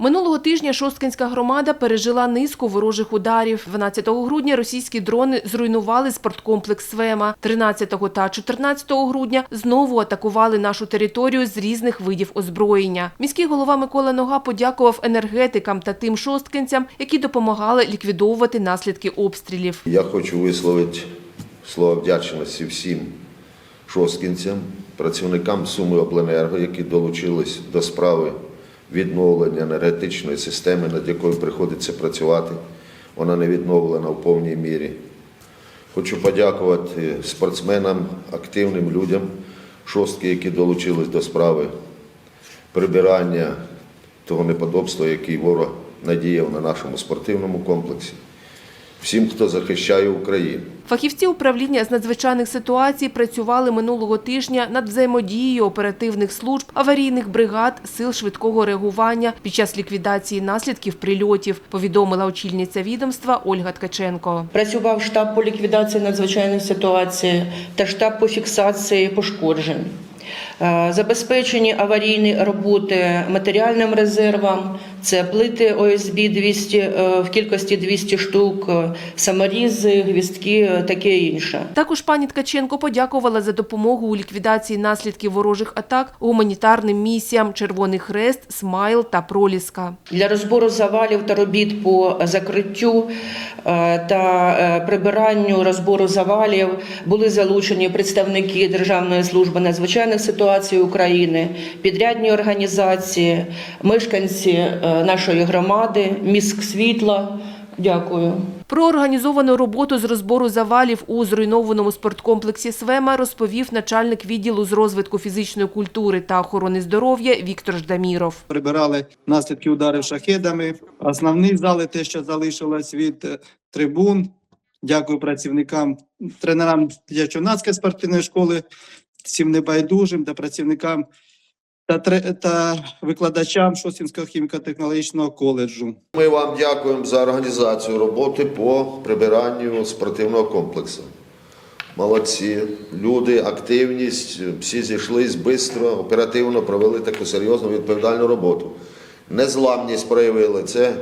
Минулого тижня Шосткинська громада пережила низку ворожих ударів. 12 грудня російські дрони зруйнували спорткомплекс Свема. 13 та 14 грудня знову атакували нашу територію з різних видів озброєння. Міський голова Микола Нога подякував енергетикам та тим шосткинцям, які допомагали ліквідовувати наслідки обстрілів. Я хочу висловити слово вдячності всім шосткінцям, працівникам Суми Обленерго, які долучились до справи відновлення енергетичної системи, над якою приходиться працювати. Вона не відновлена в повній мірі. Хочу подякувати спортсменам, активним людям шостки, які долучились до справи прибирання того неподобства, який ворог надіяв на нашому спортивному комплексі. Всім, хто захищає Україну. Фахівці управління з надзвичайних ситуацій працювали минулого тижня над взаємодією оперативних служб, аварійних бригад, сил швидкого реагування під час ліквідації наслідків прильотів, повідомила очільниця відомства Ольга Ткаченко. Працював штаб по ліквідації надзвичайних ситуацій та штаб по фіксації пошкоджень. Е, Забезпечені аварійні роботи матеріальним резервом. Це плити ОСБ 200, е, в кількості 200 штук, е, саморізи, гвіздки, е, таке інше. Також пані Ткаченко подякувала за допомогу у ліквідації наслідків ворожих атак гуманітарним місіям Червоний Хрест, Смайл та Проліска. Для розбору завалів та робіт по закриттю та прибиранню розбору завалів були залучені представники Державної служби надзвичайних ситуацій України, підрядні організації, мешканці нашої громади, міськ світла. Дякую. Про організовану роботу з розбору завалів у зруйнованому спорткомплексі Свема розповів начальник відділу з розвитку фізичної культури та охорони здоров'я Віктор Ждаміров. прибирали наслідки ударів шахедами. Основні зали, те, що залишилось від е, трибун. Дякую працівникам, тренерам Дячунацької спортивної школи, всім небайдужим та працівникам та, та викладачам Шосінського хіміко-технологічного коледжу. Ми вам дякуємо за організацію роботи по прибиранню спортивного комплексу. Молодці, люди, активність, всі зійшлись швидко, оперативно провели таку серйозну відповідальну роботу. Незламність проявили. Це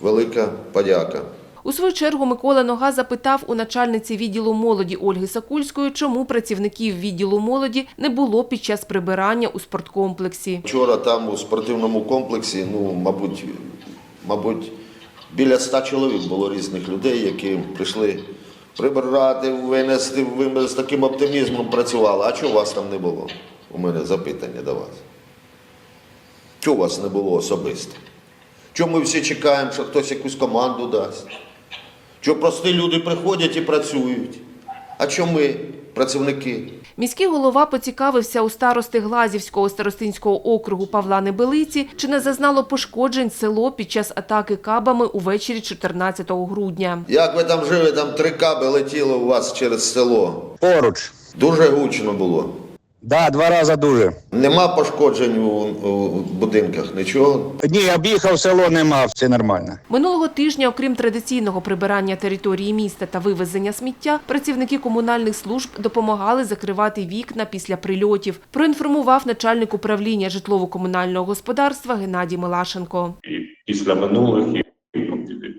велика подяка. У свою чергу Микола Нога запитав у начальниці відділу молоді Ольги Сакульської, чому працівників відділу молоді не було під час прибирання у спорткомплексі. Вчора там у спортивному комплексі, ну, мабуть, мабуть, біля ста чоловік було різних людей, які прийшли прибирати, винести, ви з таким оптимізмом працювали. А чого вас там не було? У мене запитання до вас. Чого вас не було особисто? Чому ми всі чекаємо, що хтось якусь команду дасть? Чого прості люди приходять і працюють? А чому ми, працівники? Міський голова поцікавився у старости Глазівського старостинського округу Павла Небелиці, чи не зазнало пошкоджень село під час атаки кабами увечері 14 грудня. Як ви там жили, там три каби летіло у вас через село. Поруч. Дуже гучно було. Да, два рази дуже. Нема пошкоджень у, у будинках, нічого. Ні, об'їхав село, нема, все нормально. Минулого тижня, окрім традиційного прибирання території міста та вивезення сміття, працівники комунальних служб допомагали закривати вікна після прильотів. Проінформував начальник управління житлово-комунального господарства Геннадій Милашенко. і після минулих, і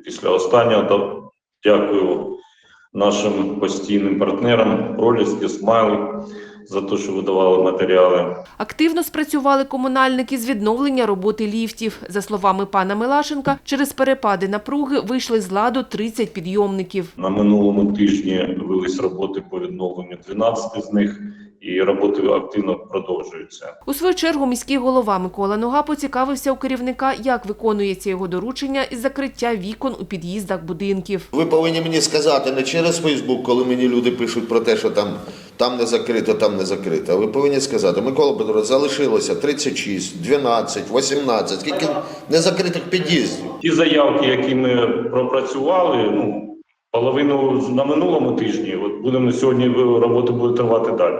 після останнього. То дякую нашим постійним партнерам Проліски, Смайл за те, що видавали матеріали. Активно спрацювали комунальники з відновлення роботи ліфтів. За словами пана Милашенка, через перепади напруги вийшли з ладу 30 підйомників. На минулому тижні велись роботи по відновленню 12 з них, і роботи активно продовжуються. У свою чергу міський голова Микола Нога поцікавився у керівника, як виконується його доручення із закриття вікон у під'їздах будинків. Ви повинні мені сказати не через Фейсбук, коли мені люди пишуть про те, що там, там не закрито, там не закрито. Ви повинні сказати, Микола Петрович, залишилося 36, 12, 18, скільки незакритих під'їздів. Ті заявки, які ми пропрацювали, ну половину на минулому тижні. От будемо сьогодні роботи буде тривати далі.